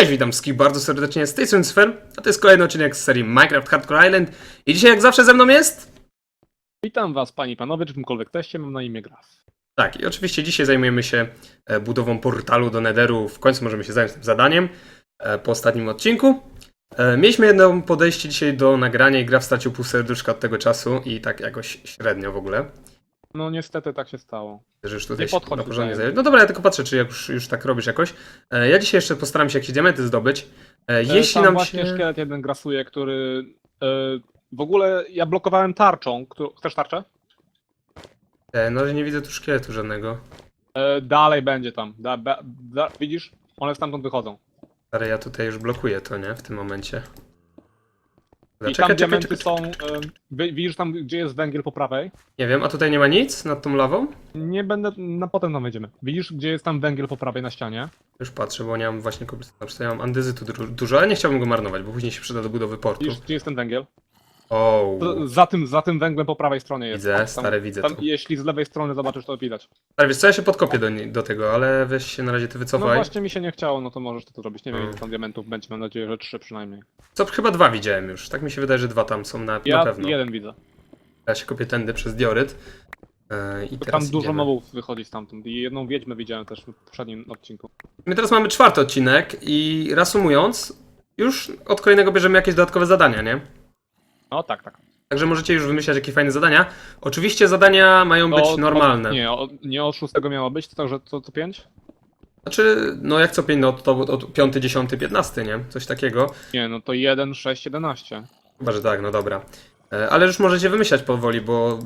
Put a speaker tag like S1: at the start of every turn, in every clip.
S1: Cześć, witam wszystkich bardzo serdecznie z tej strony Sfer, a to jest kolejny odcinek z serii Minecraft Hardcore Island i dzisiaj jak zawsze ze mną jest...
S2: Witam was, panie i panowie, czy czymkolwiek teście, mam na imię Graf.
S1: Tak, i oczywiście dzisiaj zajmujemy się e, budową portalu do Netheru, w końcu możemy się zająć tym zadaniem e, po ostatnim odcinku. E, Mieliśmy jedno podejście dzisiaj do nagrania i Graf stracił pół serduszka od tego czasu i tak jakoś średnio w ogóle.
S2: No niestety tak się stało.
S1: że już tutaj
S2: Nie
S1: się
S2: podchodź
S1: na porządnie
S2: tutaj.
S1: zająć. No dobra, ja tylko patrzę, czy jak już, już tak robisz jakoś. E, Ja dzisiaj jeszcze postaram się jakieś diamenty zdobyć. E,
S2: Jeśli
S1: Jeśli
S2: Tam
S1: nam
S2: właśnie
S1: się...
S2: szkielet jeden grasuje, który... e, w ogóle ja blokowałem tarczą. Którą... Chcesz tarczę?
S1: E, No, nie widzę tu szkieletu żadnego.
S2: E, dalej będzie tam. Da, ba, da, widzisz? One stamtąd wychodzą.
S1: Ale ja tutaj już blokuję to, nie? W tym momencie. Dobra,
S2: I
S1: czekaj,
S2: tam
S1: czekaj,
S2: diamenty
S1: czekaj,
S2: są... wi- widzisz tam, gdzie jest węgiel po prawej?
S1: Nie wiem, a tutaj nie ma nic nad tą lawą?
S2: Nie będę... Na potem tam wejdziemy. Widzisz, gdzie jest tam węgiel po prawej na ścianie?
S1: Już patrzę, bo nie mam właśnie koblestonu. Ja mam andyzytu du- dużo, ale nie chciałbym go marnować, bo później się przyda do budowy portu.
S2: Widzisz, gdzie jest ten węgiel?
S1: O,
S2: To Za tym, za tym węglem po prawej stronie jest.
S1: widzę, stary, widzę
S2: Tam,
S1: to.
S2: jeśli z lewej strony zobaczysz, to widać.
S1: Ale wiesz co, ja się podkopię do, nie- do tego, ale weź się na razie ty
S2: No
S1: wycofaj.
S2: właśnie mi się nie chciało, no to możesz to zrobić. Nie wiem,
S1: Mm.
S2: ile tam diamentów będzie, mam nadzieję, że trzy przynajmniej.
S1: Co, chyba dwa widziałem już. Tak mi się wydaje, że dwa tam są na, na
S2: Ja
S1: pewno.
S2: jeden widzę.
S1: Ja się kopię tędy przez dioryt. E, I teraz
S2: tam dużo
S1: idziemy.
S2: mobów wychodzi stamtąd i jedną wiedźmę widziałem też w poprzednim odcinku.
S1: My teraz mamy czwarty odcinek i reasumując, już od kolejnego bierzemy jakieś dodatkowe zadania, nie?
S2: No tak, tak.
S1: Także możecie już wymyślać jakie fajne zadania. Oczywiście zadania mają być
S2: To od-
S1: normalne.
S2: Nie, od, nie od szóstego miało być, to także co, co pięć?
S1: Znaczy, no jak co pięć, no to od 5, 10, 15, nie? Coś takiego.
S2: Nie, no to jeden, sześć, jedenaście.
S1: Chyba, że tak, no dobra. E, Ale już możecie wymyślać powoli, bo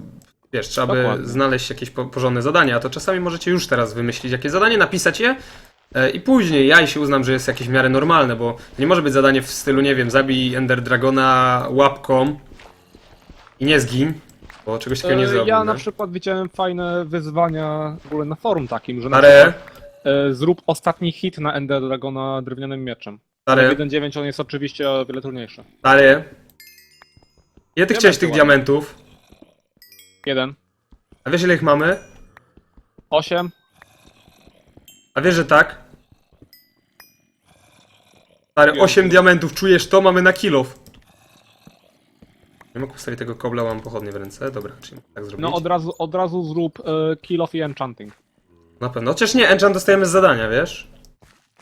S1: wiesz, trzeba by
S2: Dokładnie.
S1: znaleźć jakieś po- porządne zadania, a to czasami możecie już teraz wymyślić jakieś zadanie, napisać je i później ja się uznam, że jest jakieś w miarę normalne, bo nie może być zadanie w stylu, nie wiem, zabij Ender Dragona łapką i nie zgiń, bo czegoś takiego nie
S2: E,
S1: zrobię.
S2: ja na przykład widziałem fajne wyzwania w ogóle na forum takim, że na przykład e, zrób ostatni hit na Ender Dragona drewnianym mieczem.
S1: stary,
S2: W 1.9 on jest oczywiście o wiele trudniejszy.
S1: stary. Ile ty chciałeś tych
S2: ładny.
S1: diamentów?
S2: Jeden,
S1: A wiesz ile ich mamy?
S2: osiem,
S1: A wiesz, że tak? Stary,
S2: Wiem.
S1: 8 diamentów, czujesz to? Mamy na kilof. Nie mogę postawić tego kobla, mam pochodnie w ręce. Dobra, czyli tak zrobić.
S2: no od razu, od razu zrób e, kill off i enchanting.
S1: Na pewno. Chociaż nie, enchant dostajemy z zadania, wiesz?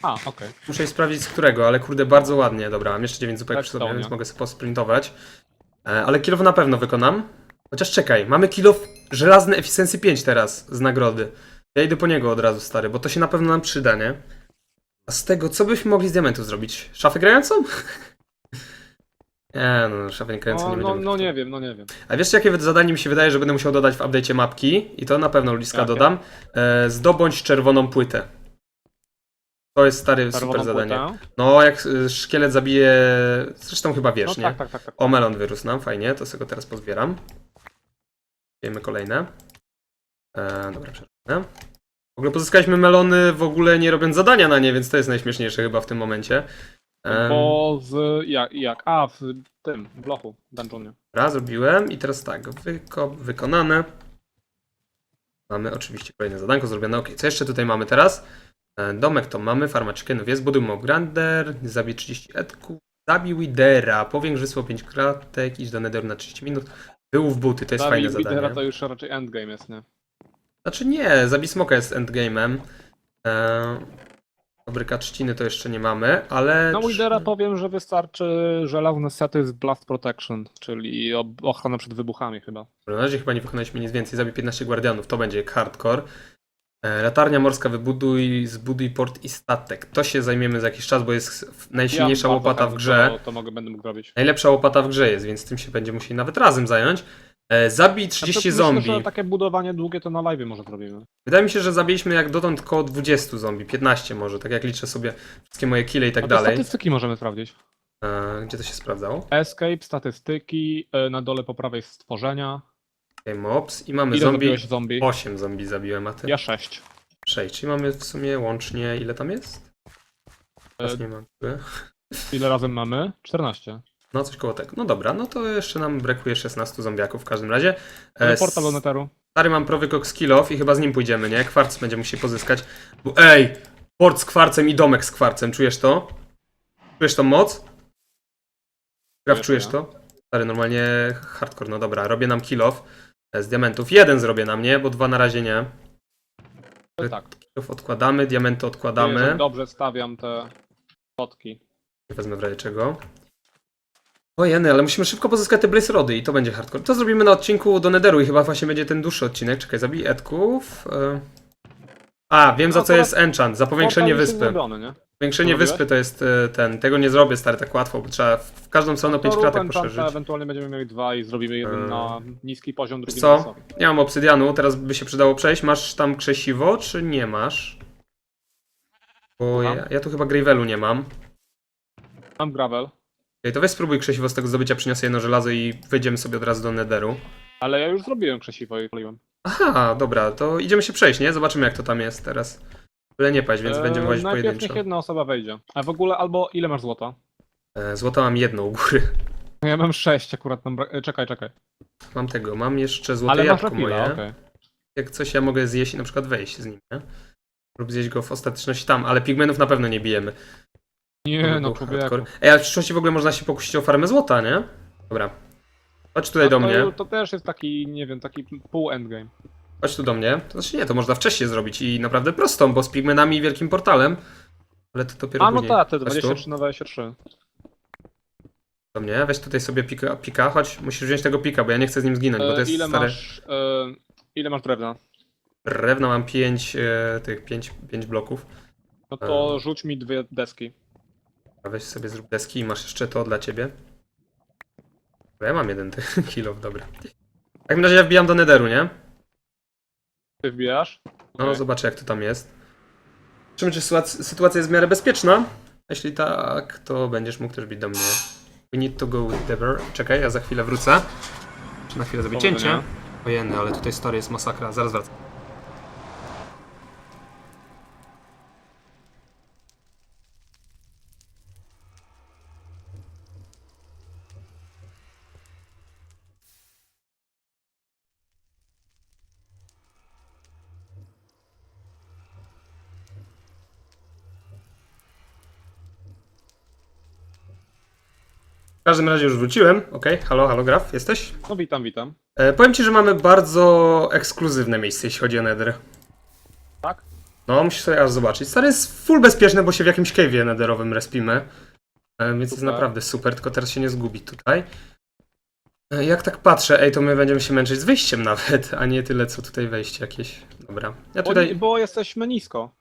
S2: A, okej.
S1: Muszę jej sprawdzić z którego, ale kurde, bardzo ładnie. Dobra, mam jeszcze 9 zupek
S2: Tak,
S1: przy sobie,
S2: to,
S1: więc
S2: nie?
S1: mogę sobie posprintować. E, ale kilof na pewno wykonam. Chociaż czekaj, mamy kilof żelazny Efficiency 5 teraz z nagrody. Ja idę po niego od razu, stary, bo to się na pewno nam przyda, nie? Z tego, co byśmy mogli z diamentów zrobić? Szafę grającą? nie, no, szafę grającą
S2: No,
S1: nie
S2: no,
S1: będziemy.
S2: no nie wiem, no nie wiem.
S1: A wiesz, jakie zadanie mi się wydaje, że będę musiał dodać w update'cie mapki? I to na pewno ludziska
S2: Jakie?
S1: dodam. E, zdobądź czerwoną płytę. To jest stary
S2: Czerwoną
S1: super zadanie.
S2: płytę.
S1: No, jak y, szkielet zabije. Zresztą chyba wiesz,
S2: No
S1: nie?
S2: tak, tak, tak, tak.
S1: O, melon wyrósł nam, fajnie, to sobie go teraz pozbieram. Wiemy kolejne. E, dobra, przerwę. W ogóle pozyskaliśmy melony w ogóle nie robiąc zadania na nie, więc to jest najśmieszniejsze chyba w tym momencie. Em,
S2: Bo z. Jak? jak? A, w tym, w blochu, dungeonie.
S1: Dobra, zrobiłem i teraz tak, wyko wykonane. Mamy oczywiście kolejne zadanko zrobione. Ok, co jeszcze tutaj mamy teraz? E, Domek to mamy, farma chickenów jest, buduj mob grander, zabij 30 etków, zabij widera, powiększ wysłał 5 kratek, idź do netheru na 30 minut, wyłów buty, to jest
S2: Zabij
S1: fajne
S2: Widera
S1: zadanie.
S2: to już raczej endgame jest, nie?
S1: Znaczy nie, zabij smoka jest endgame'em. E, fabryka trzciny to jeszcze nie mamy, ale...
S2: Na Widera powiem, że wystarczy żelazne sety z Blast Protection, czyli ochrona przed wybuchami chyba.
S1: Na razie chyba nie wykonaliśmy nic więcej. Zabij 15 guardianów, to będzie hardcore. E, Latarnia morska, wybuduj, zbuduj port i statek. To się zajmiemy za jakiś czas, bo jest najsilniejsza
S2: Ja
S1: łopata w grze.
S2: To, to mogę, będę mógł robić.
S1: Najlepsza łopata w grze jest, więc tym się będziemy musieli nawet razem zająć. E, zabij 30
S2: Znaczy,
S1: zombie.
S2: Myślę, że takie budowanie długie to na live może zrobimy.
S1: Wydaje mi się, że zabiliśmy jak dotąd około 20 zombie, 15 może, tak jak liczę sobie wszystkie moje kile i tak
S2: A
S1: dalej.
S2: statystyki możemy sprawdzić.
S1: E, gdzie to się sprawdzało?
S2: Escape, statystyki, e, na dole po prawej stworzenia.
S1: Okay, mobs i mamy
S2: Ile
S1: zombie.
S2: zabiłeś zombie?
S1: 8 zombie zabiłem, a ty?
S2: Ja 6.
S1: 6, czyli mamy w sumie łącznie, ile tam jest? Teraz
S2: E,
S1: nie mam.
S2: Ile razem mamy? 14.
S1: No coś koło tego. No dobra, no to jeszcze nam brakuje 16 zombiaków w każdym razie.
S2: Ale
S1: E,
S2: portal do Netheru.
S1: Stary mam prowykok z kill off i chyba z nim pójdziemy, nie? Kwarc będzie musieli pozyskać. Bo ej! Port z kwarcem i domek z kwarcem, czujesz to? Czujesz tą moc? Graf, czujesz
S2: to
S1: to? Stary, normalnie hardcore, no dobra, robię nam kill off e, z diamentów. Jeden zrobię na mnie, bo dwa na razie nie.
S2: To tak.
S1: Kill off odkładamy, diamenty odkładamy.
S2: dobrze stawiam te fotki.
S1: Wezmę w razie czego. O jeny, ale musimy szybko pozyskać te Blaze Rody i to będzie hardcore. To zrobimy na odcinku do Netheru i chyba właśnie będzie ten dłuższy odcinek. Czekaj, zabij Edków. e. A, wiem za
S2: No,
S1: co jest enchant, za powiększenie wyspy. Powiększenie
S2: Co robiłeś?
S1: wyspy to jest e, ten, tego nie zrobię stary tak łatwo, bo trzeba w każdą stronę 5
S2: To rób
S1: kratek poszerzyć.
S2: ewentualnie będziemy mieli dwa i zrobimy jeden
S1: Eee.
S2: na niski poziom, drugi
S1: Co?
S2: na wysoki.
S1: Nie mam obsydianu, teraz by się przydało przejść. Masz tam krzesiwo, czy nie masz? Bo ja, ja tu chyba Gravelu nie mam.
S2: Mam gravel,
S1: Ej, to weź spróbuj krzesiwo z tego zdobycia, przyniosę jedno żelazo i wejdziemy sobie od razu do Netheru.
S2: ale ja już zrobiłem krzesiwo i paliłem.
S1: Aha, dobra, to idziemy się przejść, nie? Zobaczymy jak to tam jest teraz. Byle nie paść, więc
S2: Eee,
S1: będziemy łazić
S2: Najpierw niech
S1: pojedynczo.
S2: jedna osoba wejdzie. A w ogóle albo ile masz złota?
S1: E, Złota mam jedno u góry.
S2: No Ja mam sześć akurat. Nam bra- e, czekaj, czekaj.
S1: Mam tego, mam jeszcze złote
S2: Ale masz
S1: jabłko moje.
S2: okej.
S1: Jak coś ja mogę zjeść i na przykład wejść z nim, nie? Lub zjeść go w ostateczności tam, ale pigmentów na pewno nie bijemy.
S2: Nie
S1: To
S2: no, człowieku.
S1: Ej, ale w przyszłości w ogóle można się pokusić o farmę złota, nie? Dobra. Chodź tutaj do
S2: No to,
S1: mnie.
S2: To też jest taki, nie wiem, taki pół endgame.
S1: Chodź tu do mnie. To znaczy nie, to można wcześniej zrobić i naprawdę prostą, bo z pigmentami i wielkim portalem. Ale to dopiero
S2: A no
S1: później.
S2: tak, te
S1: Chodź tu.
S2: 23 na 23.
S1: Do mnie, weź tutaj sobie pika, pika, chodź, musisz wziąć tego pika, bo ja nie chcę z nim zginąć, bo to
S2: E,
S1: jest
S2: ile
S1: stare.
S2: masz, e, ile masz drewna?
S1: Drewna mam 5 e, tych 5 pięć bloków.
S2: No to
S1: E.
S2: rzuć mi dwie deski.
S1: A Weź sobie zrób deski i masz jeszcze to dla ciebie. Bo ja mam jeden kilo, dobra. W takim razie ja wbijam do Netheru, nie?
S2: Ty wbijasz?
S1: No,
S2: Okej.
S1: zobaczę jak to tam jest. Zobaczymy, czy sytuacja, jest w miarę bezpieczna. Jeśli tak, to będziesz mógł też bić do mnie. We need to go with Dever. Czekaj, ja za chwilę wrócę. Czy na chwilę zrobię cięcie? Ojeny, ale tutaj story jest masakra. Zaraz wracam. W każdym razie już wróciłem. Okej, halo, halo, Graf, jesteś?
S2: No witam, witam.
S1: E, powiem ci, że mamy bardzo ekskluzywne miejsce, jeśli chodzi o Nether.
S2: Tak?
S1: No, musisz sobie aż zobaczyć. Stary jest full bezpieczne, bo się w jakimś cave'ie netherowym respimy. E, więc jest
S2: Super.
S1: naprawdę super, tylko teraz się nie zgubi tutaj. E, jak tak patrzę, ej, to my będziemy się męczyć z wyjściem nawet, a nie tyle, co tutaj wejście jakieś. Dobra. Ja
S2: Bo,
S1: tutaj...
S2: bo jesteśmy nisko.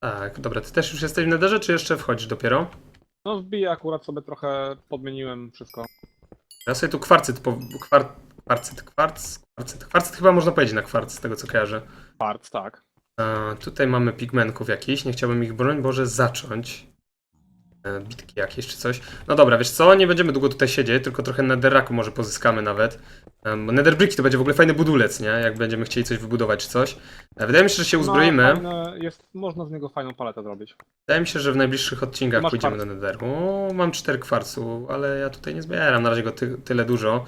S1: Tak, dobra, ty też już jesteś w netherze, czy jeszcze wchodzisz dopiero?
S2: No wbiję akurat sobie trochę, podmieniłem wszystko.
S1: Ja sobie tu kwarcyt, po... kwar... kwarcyt, kwarc, kwarcyt, kwarcyt chyba można powiedzieć na kwarc, z tego co kojarzę.
S2: Parts, tak.
S1: E, tutaj mamy pigmentków jakiś, nie chciałbym ich, broń Boże, zacząć. E, bitki jakieś czy coś. No dobra, wiesz co, nie będziemy długo tutaj siedzieć, tylko trochę netherraku może pozyskamy nawet. Bo netherbricki to będzie w ogóle fajny budulec, nie? Jak będziemy chcieli coś wybudować czy coś. E, wydaje mi się, że się uzbroimy.
S2: Ma fajne, jest, można z niego fajną paletę zrobić.
S1: Wydaje mi się, że w najbliższych odcinkach pójdziemy
S2: kwarc?
S1: do netheru. O, mam cztery kwarcu, ale ja tutaj nie zbieram na razie go ty tyle dużo.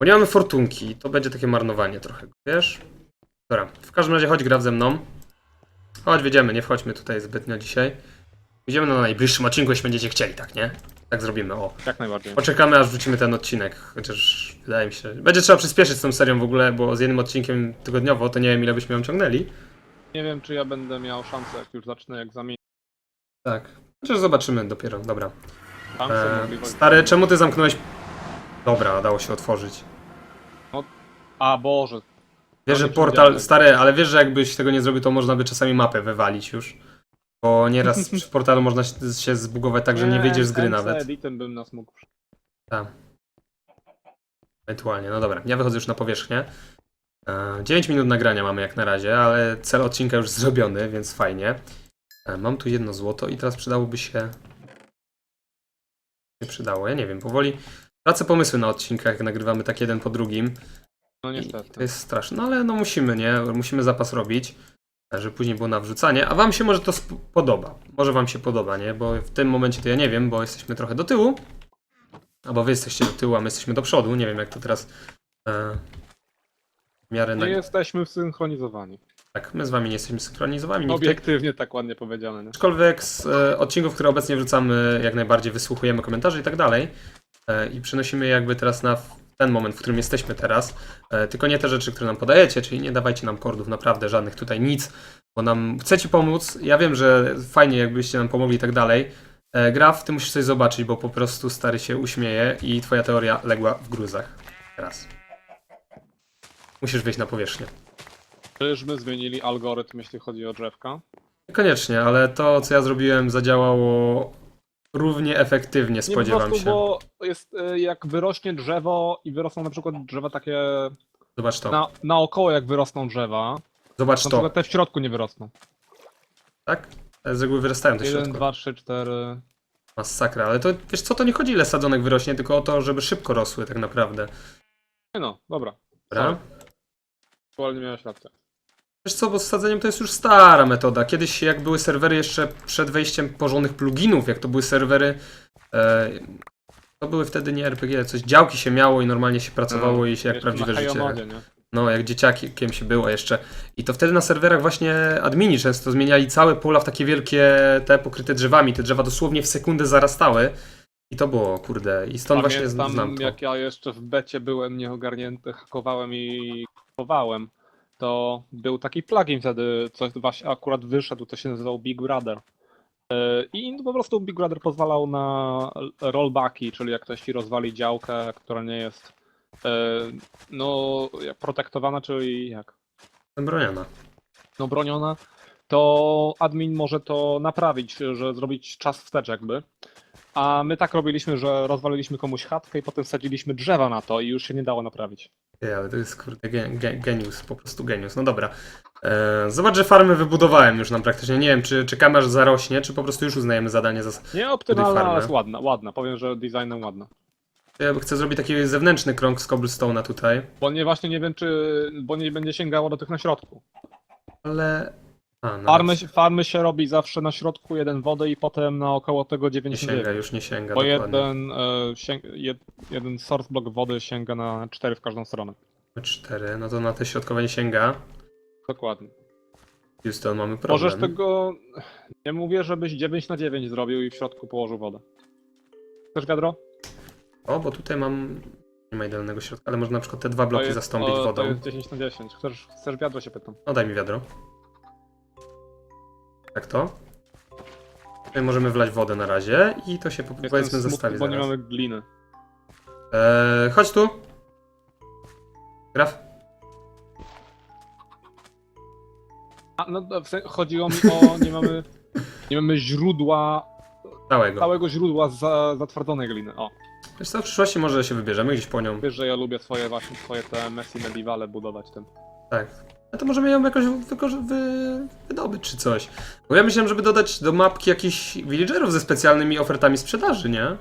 S1: Bo nie mamy fortunki, to będzie takie marnowanie trochę, wiesz? Dobra, w każdym razie chodź graf ze mną. Chodź, wiedziemy, nie wchodźmy tutaj zbytnio dzisiaj. Idziemy na najbliższym odcinku, jeśli będziecie chcieli, tak, nie? Tak zrobimy, o.
S2: Jak najbardziej.
S1: Poczekamy, aż wrzucimy ten odcinek, chociaż wydaje mi się... Będzie trzeba przyspieszyć z tą serią w ogóle, bo z jednym odcinkiem tygodniowo, to nie wiem, ile byśmy ją ciągnęli.
S2: Nie wiem, czy ja będę miał szansę, jak już zacznę egzamin.
S1: Tak. Chociaż zobaczymy dopiero, dobra.
S2: Szansę,
S1: E, stary, czemu ty zamknąłeś... Dobra, dało się otworzyć.
S2: A Boże,
S1: Wiesz, że portal... Stary, ale wiesz, że jakbyś tego nie zrobił, to można by czasami mapę wywalić już. Bo nieraz przy portalu można się- się zbugować tak, że nie wyjdziesz z gry nawet.
S2: editem bym nas mógł.
S1: Tak. Ewentualnie, no dobra. Ja wychodzę już na powierzchnię. E, 9 minut nagrania mamy jak na razie, ale cel odcinka już zrobiony, więc fajnie. E, Mam tu jedno złoto i teraz przydałoby się... Nie przydało, ja nie wiem, powoli tracę pomysły na odcinkach, jak nagrywamy tak jeden po drugim.
S2: No
S1: I
S2: niestety.
S1: to jest straszne, no ale no musimy, nie? Musimy zapas robić, e, żeby później było na wrzucanie. A wam się może to podoba. Może wam się podoba, nie? Bo w tym momencie to ja nie wiem, bo jesteśmy trochę do tyłu. Albo wy jesteście do tyłu, a my jesteśmy do przodu. Nie wiem, jak to teraz e, w miarę na...
S2: Nie jesteśmy synchronizowani.
S1: Tak, my z wami nie jesteśmy synchronizowani. Nikt
S2: Obiektywnie tak ładnie powiedziane, nie?
S1: Aczkolwiek z e, odcinków, które obecnie wrzucamy, jak najbardziej wysłuchujemy komentarzy i tak dalej. E, I przenosimy jakby teraz na ten moment, w którym jesteśmy teraz. E, tylko nie te rzeczy, które nam podajecie, czyli nie dawajcie nam kordów, naprawdę żadnych tutaj nic, bo nam chcecie pomóc. Ja wiem, że fajnie jakbyście nam pomogli i tak dalej. E, Graf, ty musisz coś zobaczyć, bo po prostu stary się uśmieje i twoja teoria legła w gruzach. Teraz. Musisz wyjść na powierzchnię.
S2: Czyżby zmienili algorytm, jeśli chodzi o drzewka?
S1: Niekoniecznie, ale to, co ja zrobiłem, zadziałało równie efektywnie,
S2: Nie po
S1: spodziewam
S2: prostu,
S1: się.
S2: bo jest y, jak wyrośnie drzewo i wyrosną na przykład drzewa takie
S1: Zobacz to.
S2: na, naokoło jak wyrosną drzewa,
S1: Zobacz
S2: na
S1: to.
S2: przykład te w środku nie wyrosną.
S1: Tak? Z reguły wyrastają te
S2: 1,
S1: środku.
S2: 2, 3, 4.
S1: Masakra, ale to wiesz co, to nie chodzi ile sadzonek wyrośnie, tylko o to, żeby szybko rosły tak naprawdę.
S2: No, dobra.
S1: Dobra?
S2: Aktualnie miałeś rację.
S1: Wiesz co, bo z sadzeniem to jest już stara metoda. Kiedyś jak były serwery jeszcze przed wejściem porządnych pluginów, jak to były serwery, e, to były wtedy nie RPG, coś działki się miało i normalnie się pracowało i się jak prawdziwe życie.
S2: Nie?
S1: No, jak dzieciakiem się było jeszcze. I to wtedy na serwerach właśnie admini często zmieniali całe pola w takie wielkie, te pokryte drzewami. Te drzewa dosłownie w sekundę zarastały. I to było, kurde. I stąd właśnie
S2: Pamiętam,
S1: znam to.
S2: jak ja jeszcze w becie byłem nieogarnięty, hakowałem i kupowałem, to był taki plugin wtedy, coś właśnie akurat wyszedł, to się nazywał Big Brother. Yy, I po prostu Big Brother pozwalał na rollbacki, czyli jak ktoś ci rozwali działkę, która nie jest yy, no, protektowana, czyli jak
S1: Broniana.
S2: no, broniona, to admin może to naprawić, że zrobić czas wstecz jakby. A my tak robiliśmy, że rozwaliliśmy komuś chatkę i potem sadziliśmy drzewa na to i już się nie dało naprawić.
S1: Ty, ale to jest kurde ge, ge, genius, po prostu genius. No dobra. E, zobacz, że farmę wybudowałem już nam praktycznie. Nie wiem, czy czekamy aż zarośnie, czy po prostu już uznajemy zadanie za...
S2: Nie optymalna, ale jest ładna, ładna. Powiem, że designem ładna.
S1: Ja chcę zrobić taki zewnętrzny krąg z cobblestone'a tutaj,
S2: Bo nie właśnie nie wiem, czy. Bo nie będzie sięgało do tych na środku.
S1: ale... A,
S2: Farmy, farmy się robi zawsze na środku, jeden wodę i potem naokoło tego
S1: Nie
S2: 90
S1: sięga, już nie sięga,
S2: Bo
S1: dokładnie.
S2: jeden, e, sięg, jed, jeden source block wody sięga na 4 w każdą stronę.
S1: Cztery, no to na te środkowe nie sięga.
S2: Dokładnie.
S1: Houston, mamy problem.
S2: Możesz tego. Nie mówię, żebyś 9 na 9 zrobił i w środku położył wodę. Chcesz wiadro?
S1: O, bo tutaj mam... Nie ma idealnego środka, ale można na przykład te dwa bloki zastąpić wodą.
S2: To jest 10 na 10. Chcesz, chcesz wiadro się pytam.
S1: No daj mi wiadro. Tak to. Tutaj możemy wlać wodę na razie i to się po- powiedzmy
S2: smutny,
S1: zestawi
S2: bo nie
S1: zaraz.
S2: mamy gliny.
S1: Eee, chodź tu. Graf.
S2: A, no, w sen- chodziło mi o. Nie mamy, nie mamy źródła.
S1: Całego.
S2: Całego źródła za, zatwardzonej gliny. O.
S1: Wiesz co, w przyszłości może się wybierzemy gdzieś po nią.
S2: Wiesz, że ja lubię swoje właśnie swoje te Messi Medievale budować tym.
S1: Tak. No to możemy ją jakoś wykorzy- wy... wydobyć czy coś. Bo ja myślałem, żeby dodać do mapki jakichś villagerów ze specjalnymi ofertami sprzedaży, nie?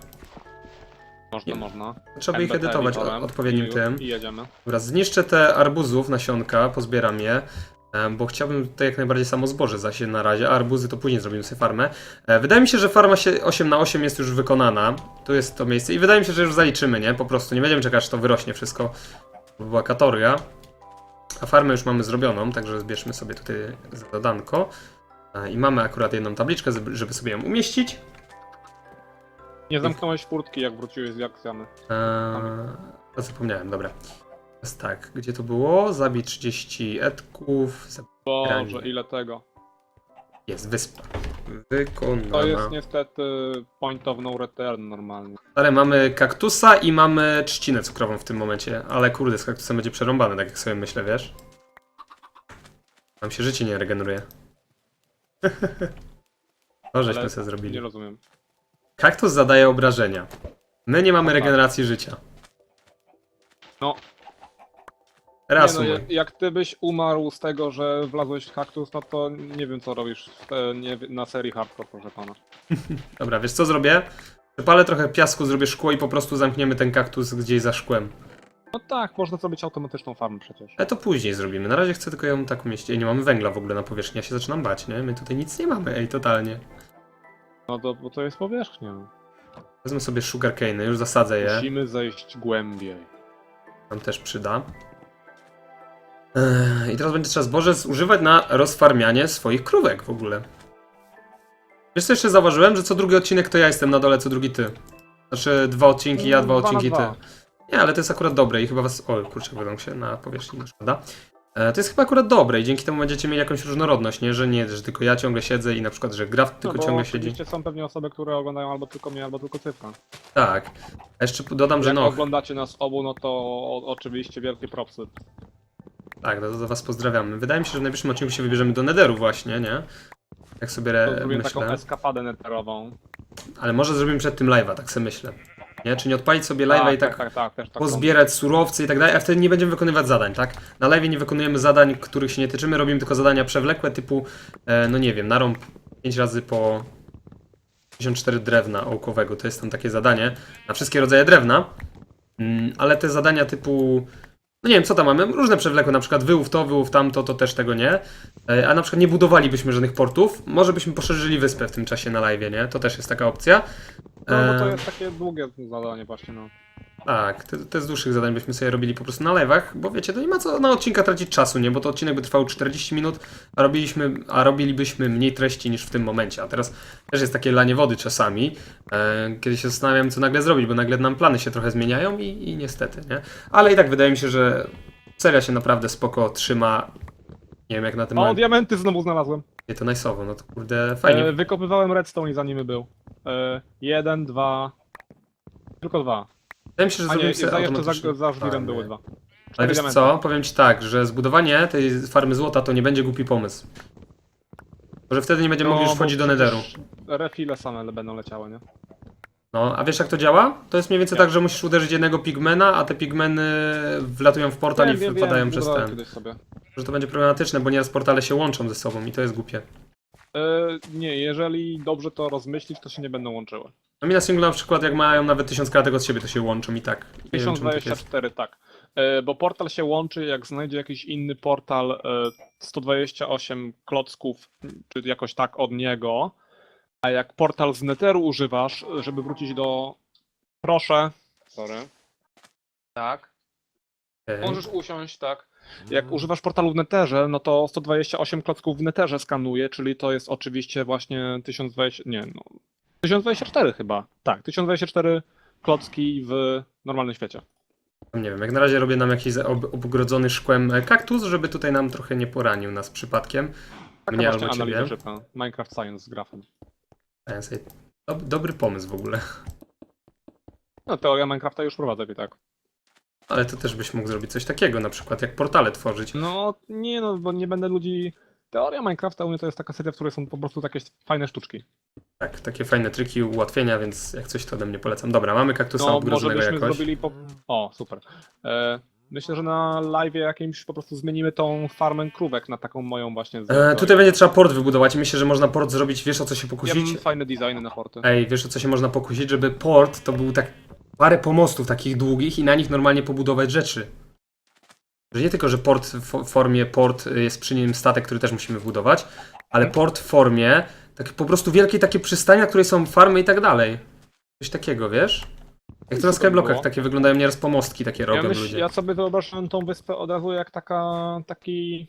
S2: Można,
S1: Nie.
S2: można.
S1: Trzeba ich
S2: MBT
S1: edytować o- odpowiednim
S2: i,
S1: tym.
S2: I jedziemy.
S1: Dobra, zniszczę te arbuzów, nasionka, pozbieram je, e, bo chciałbym tutaj jak najbardziej samo zboże zasieć na razie, a arbuzy to później zrobimy sobie farmę. E, Wydaje mi się, że farma się 8 na 8 jest już wykonana. Tu jest to miejsce i wydaje mi się, że już zaliczymy, nie? Po prostu nie będziemy czekać, aż to wyrośnie wszystko. To była katoria. A farmę już mamy zrobioną, także zbierzmy sobie tutaj zadanko. E, I mamy akurat jedną tabliczkę, żeby- sobie ją umieścić.
S2: Nie zamknąłeś furtki, jak wróciłeś z akcjami.
S1: Eee, zapomniałem, dobra. Teraz tak, gdzie to było? Zabij 30 etków. Zab-
S2: Boże, ile tego.
S1: Jest wyspa. Wykonana.
S2: To jest niestety point of no return normalnie.
S1: Ale mamy kaktusa i mamy trzcinę cukrową w tym momencie. Ale kurde, z kaktusem będzie przerąbane, tak jak sobie myślę, wiesz? Nam się życie nie regeneruje. to żeśmy
S2: Ale
S1: sobie zrobili.
S2: Nie rozumiem.
S1: Kaktus zadaje obrażenia. My nie mamy
S2: Aha.
S1: regeneracji życia.
S2: No.
S1: Reasumuj.
S2: Nie no, jak, jak ty byś umarł z tego, że wlazłeś w kaktus, no to nie wiem co robisz w te, nie, na serii hardcore, proszę pana.
S1: Dobra, wiesz co zrobię? Wypalę trochę piasku, zrobię szkło i po prostu zamkniemy ten kaktus gdzieś za szkłem.
S2: No tak, można zrobić automatyczną farmę przecież.
S1: Ale to później zrobimy. Na razie chcę tylko ją tak umieścić. Ej, nie mamy węgla w ogóle na powierzchni. Ja się zaczynam bać, nie? My tutaj nic nie mamy, ej, totalnie.
S2: No to, bo to jest powierzchnia.
S1: Wezmę sobie sugarcane'y, już zasadzę je.
S2: Musimy zejść głębiej.
S1: Nam też przyda. I teraz będzie trzeba zboże zużywać na rozfarmianie swoich krówek w ogóle. Wiesz co jeszcze zauważyłem, że co drugi odcinek to ja jestem na dole, co drugi ty. Znaczy dwa odcinki ja, dwa odcinki ty. Nie, ale to jest akurat dobre i chyba was... O, kurczę, wydą się na powierzchni, szkoda. E, To jest chyba akurat dobre i dzięki temu będziecie mieli jakąś różnorodność, nie? Że nie, że tylko ja ciągle siedzę i na przykład, że Graf tylko
S2: no,
S1: ciągle siedzi.
S2: oczywiście są pewnie osoby, które oglądają albo tylko mnie, albo tylko cyfra.
S1: Tak. A jeszcze dodam, że
S2: Jak
S1: no,
S2: oglądacie nas obu, no to o, oczywiście wielkie propsy.
S1: Tak, no to, to was pozdrawiamy. Wydaje mi się, że w najbliższym odcinku się wybierzemy do Netheru właśnie, nie? Jak sobie re-
S2: zrobiłem taką
S1: myślę.
S2: eskapadę neterową.
S1: Ale może zrobimy przed tym live'a, tak sobie myślę. Nie? Czy nie odpalić sobie live'a i tak,
S2: tak, tak, też tak
S1: pozbierać surowce i tak dalej, a wtedy nie będziemy wykonywać zadań, tak? Na live nie wykonujemy zadań, których się nie tyczymy, robimy tylko zadania przewlekłe typu, e, no nie wiem, narąb 5 razy po 54 drewna ołkowego, to jest tam takie zadanie na wszystkie rodzaje drewna, mm, ale te zadania typu, no nie wiem, co tam mamy, różne przewlekłe, na przykład wyłów to, wyłów tamto, to też tego nie, e, a na przykład nie budowalibyśmy żadnych portów, może byśmy poszerzyli wyspę w tym czasie na live, nie? To też jest taka opcja.
S2: No bo to
S1: E,
S2: jest takie długie zadanie właśnie, no.
S1: Tak, te, te z dłuższych zadań byśmy sobie robili po prostu na live'ach, bo wiecie, to nie ma co na odcinka tracić czasu, nie? Bo to odcinek by trwał 40 minut, a, robiliśmy, a robilibyśmy mniej treści niż w tym momencie. A teraz też jest takie lanie wody czasami, e, kiedy się zastanawiam, co nagle zrobić, bo nagle nam plany się trochę zmieniają i, i niestety, nie? Ale i tak wydaje mi się, że seria się naprawdę spoko trzyma. Nie wiem jak na tym
S2: O, diamenty znowu znalazłem.
S1: To najsowo, no to kurde, fajnie.
S2: E, wykopywałem redstone i za nimi był. E, jeden, dwa... Tylko dwa.
S1: Wydaje mi się, że
S2: A nie,
S1: sobie
S2: jeszcze
S1: automatyczne-
S2: za, za żwirem były
S1: nie.
S2: dwa.
S1: Ale
S2: Cztery
S1: wiesz co, powiem ci tak, że zbudowanie tej farmy złota to nie będzie głupi pomysł. Może wtedy nie będziemy mogli już
S2: bo
S1: wchodzić do
S2: przecież
S1: netheru.
S2: Refile same będą leciały, nie?
S1: No, a wiesz jak to działa? To jest mniej więcej tak, że musisz uderzyć jednego pigmena, a te pigmeny wlatują w portal i
S2: wiem,
S1: wypadają
S2: wiem,
S1: przez
S2: budowałem
S1: ten.
S2: kiedyś sobie.
S1: Że to będzie problematyczne, bo nieraz portale się łączą ze sobą i to jest głupie.
S2: E, nie, jeżeli dobrze to rozmyślić, to się nie będą łączyły.
S1: No mi na singlu na przykład jak mają nawet 1000 kratek od siebie, to się łączą i tak. Nie wiem, czemu tak jest.
S2: 1024, tak. E, bo portal się łączy, jak znajdzie jakiś inny portal e, 128 klocków, czy jakoś tak od niego, a jak portal z Netheru używasz, żeby wrócić do... Proszę. Sorry. Tak.
S1: Okej.
S2: Możesz usiąść, tak. Jak używasz portalu w Netherze, no to 128 klocków w Netherze skanuje, czyli to jest oczywiście właśnie 1020, nie no, 1024 chyba. Tak, 1024 klocki w normalnym świecie.
S1: Nie wiem, jak na razie robię nam jakiś ob obgrodzony szkłem e, kaktus, żeby tutaj nam trochę nie poranił nas przypadkiem.
S2: Taka
S1: Mnie albo ciebie.
S2: Minecraft Science z grafem.
S1: Dob dobry pomysł w ogóle.
S2: No teoria Minecrafta już prowadzę i tak.
S1: Ale to też byś mógł zrobić coś takiego, na przykład jak portale tworzyć.
S2: No nie no, bo nie będę ludzi... Teoria Minecrafta u mnie to jest taka seria, w której są po prostu takie fajne sztuczki.
S1: Tak, takie fajne triki, ułatwienia, więc jak coś to ode mnie polecam. Dobra, mamy kaktusa
S2: No może
S1: obgrodzonego
S2: byśmy
S1: jakoś.
S2: zrobili po... O, super. E, myślę, że na live jakimś po prostu zmienimy tą farmę krówek na taką moją właśnie. Z...
S1: E, tutaj będzie trzeba port wybudować. Myślę, że można port zrobić, wiesz o co się
S2: ja
S1: pokusić?
S2: mam fajne designy na porty.
S1: Ej, wiesz o co się można pokusić? Żeby port to był tak parę pomostów takich długich i na nich normalnie pobudować rzeczy. Że nie tylko, że port w fo- formie port y, jest przy nim statek, który też musimy wbudować, ale port w formie tak po prostu wielkiej takie przystani, na której są farmy i tak dalej. Coś takiego, wiesz? Jak to na skyblockach takie wyglądają nieraz pomostki takie
S2: Ja,
S1: robią
S2: myśl,
S1: ludzie.
S2: ja sobie wyobrażam tą wyspę od razu jak taka, taki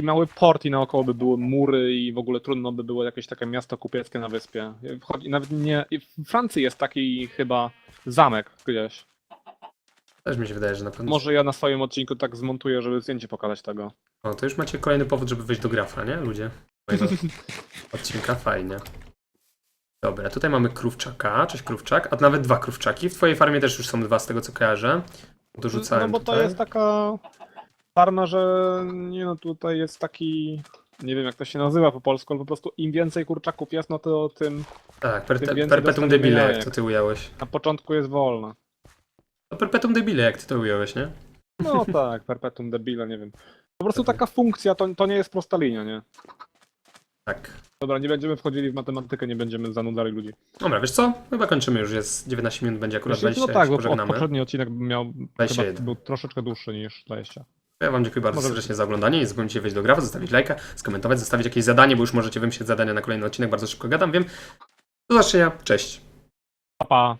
S2: taki mały port i naokoło by były mury i w ogóle trudno by było jakieś takie miasto kupieckie na wyspie. Wchodzi, nawet nie, w Francji jest taki chyba zamek gdzieś.
S1: Też mi się wydaje, że na pewno.
S2: Może ja na swoim odcinku tak zmontuję, żeby zdjęcie pokazać tego.
S1: O, to już macie kolejny powód, żeby wejść do grafa, nie, ludzie? Kolejnego odcinka, fajnie. Dobra, tutaj mamy krówczaka, cześć krówczak, a nawet dwa krówczaki. W twojej farmie też już są dwa, z tego co kojarzę. Dorzucałem
S2: No bo to
S1: tutaj.
S2: jest taka farma, że nie no tutaj jest taki, nie wiem jak to się nazywa po polsku, ale po prostu im więcej kurczaków jest, no to tym
S1: Tak, per,
S2: tym więcej
S1: perpetuum
S2: dostaniemy
S1: debile, jak
S2: jajek.
S1: to ty ująłeś.
S2: na początku jest wolna.
S1: To perpetuum debile, jak ty to ująłeś, nie?
S2: No tak, perpetuum debile, nie wiem. Po prostu taka funkcja, to, to nie jest prosta linia, nie?
S1: Tak.
S2: Dobra, nie będziemy wchodzili w matematykę, nie będziemy zanudzali ludzi.
S1: Dobra, wiesz co? Chyba kończymy już, jest 19 minut, będzie akurat
S2: Myślę,
S1: 20,
S2: no tak, bo
S1: pożegnamy.
S2: poprzedni odcinek miał, chyba
S1: 21.
S2: był troszeczkę dłuższy niż 20.
S1: Ja wam dziękuję bardzo
S2: Może-
S1: serdecznie za oglądanie. Nie zapomnijcie wejść do grafa, zostawić lajka, skomentować, zostawić jakieś zadanie, bo już możecie wymyślić zadania na kolejny odcinek. Bardzo szybko gadam, wiem. Do zobaczenia, cześć.
S2: Pa, pa.